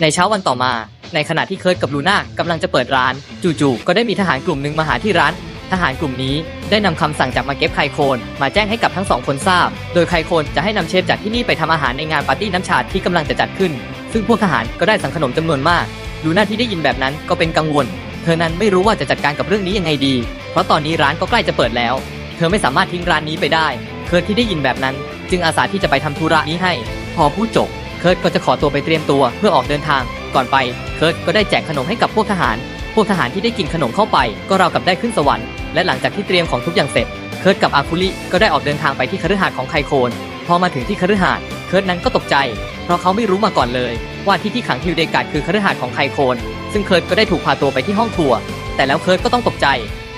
ในเช้าวันต่อมา ในขณะที่เคิร์ตกับลูน่ากำลังจะเปิดร้าน จู่ๆก็ได้มีทหารกลุ่มหนึ่งมาหาที่ร้าน ทหารกลุ่มนี้ได้นำคำสั่งจากมาเก็บไคโคน มาแจ้งให้กับทั้งสองคนทราบ โดยไคโคนจะให้นำเชฟจากที่นี่ไปทำอาหารในงานปาร์ตี้น้ำชาที่กำลังจะจัดขึ้น ซึ่งพวกทหารก็ได้สั่งขนมจำนวนมากลูน่าที่ได้ยินแบบนั้นก็เป็นกังวล เธอนั้นไม่รู้ว่าจะจัดการกับเรื่องนี้ยังไงดี เพราะตอนนี้ร้านก็ใกล้จะเปิดแล้ว เธอไม่สามารถทิ้งร้านนี้ไปได้ เคิร์ตที่ได้ยินแบบนั้น จึงอาสาที่จะไปทำธุระนี้ให้ พอพูดจบ เคิร์ตก็จะขอตัวไปเตรียมตัวเพื่อออกเดินทาง ก่อนไปเคิร์ตก็ได้แจกขนมให้กับพวกทหาร พวกทหารที่ได้กินขนมเข้าไป ก็ราวกับได้ขึ้นสวรรค์ และหลังจากที่เตรียมของทุกอย่างเสร็จ เคิร์ตกับอาคุลิก็ได้ออกเดินทางไปที่คฤหาสน์ของไคโคน พอมาถึงที่คฤหาสน์เคิร์ตนั้นก็ตกใจ เพราะเขาไม่รู้มาก่อนเลย ว่าที่ที่ขังฮิวเดกาดคือคฤหาสน์ของไคโคน ซึ่งเคิร์ตก็ได้ถูกพาตัวไปที่ห้องครัว แต่แล้วเคิร์ตก็ต้องตกใจ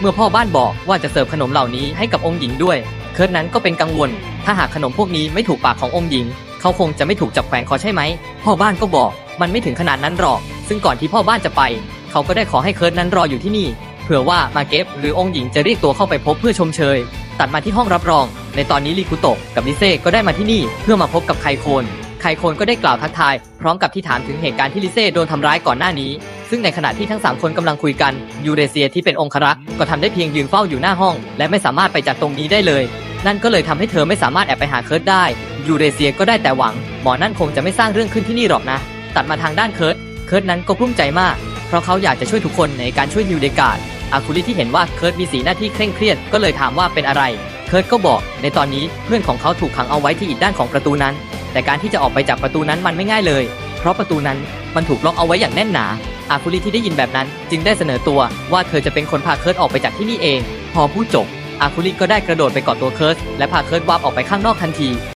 เมื่อพ่อบ้านบอกว่าจะเสิร์ฟขนมเหล่านี้ให้กับองค์หญิงด้วย เคิร์ตนั้นก็เป็นกังวล ถ้าหากขนมพวกนี้ไม่ถูกปากขององค์หญิง เขาคงจะไม่ถูกจับแขวนคอใช่ไหม พ่อบ้านก็บอก มันไม่ถึงขนาดนั้นหรอก ซึ่งก่อนที่พ่อบ้านจะไป เขาก็ได้ขอให้เคิร์ตนั้นรออยู่ที่นี่ เผื่อว่ามาเก็บหรือองค์หญิงจะเรียกตัวเข้าไปพบเพื่อชมเชย ตัดมาที่ห้องรับรอง ในตอนนี้ริคุโตะกับลิเซ่ก็ได้มาที่นี่ เพื่อมาพบกับไคโคนไคโคนก็ได้กล่าวทักทาย พร้อมกับที่ถามถึงเหตุการณ์ที่ลิเซ่โดนทำร้ายก่อนหน้านี้ ซึ่งในขณะที่ทั้งสามคนกำลังคุยกัน ยูเรเซียที่เป็นองครักษ์ก็ทำได้เพียงยืนเฝ้าอยู่หน้าห้อง และไม่สามารถไปจากตรงนี้ได้เลย นั่นก็เลยทำให้เธอไม่สามารถแอบไปหาเคิร์ตได้ ยูเรเซียก็ได้แต่หวัง หมอนั่นคงจะไม่สร้างเรื่องขึ้นที่นี่หรอกนะ ตัดมาทางด้านเคิร์ตเคิร์ตนั้นก็กลุ้มใจมาก เพราะเขาอยากจะช่วยทุกคนในการช่วยฮิวเดการ์ดอาคุริที่เห็นว่าเคิร์ตมีสีหน้าที่เคร่งเครียดก็เลยถามว่าเป็นอะไร เคิร์ตก็บอก ในตอนนี้เพื่อนของเขาถูกขังเอาไว้ที่อีกด้านของประตูนั้น แต่การที่จะออกไปจากประตูนั้นมันไม่ง่ายเลย เพราะประตูนั้นมันถูกล็อกเอาไว้อย่างแน่นหนาอาคุริที่ได้ยินแบบนั้น จึงได้เสนอตัวว่าเธอจะเป็นคนพาเคิร์ตออกไปจากที่นี่เอง พอพูดจบอาคุริก็ได้กระโดดไปกอดตัวเคิร์ตและพาเคิร์ตวับออกไปข้างนอกทันที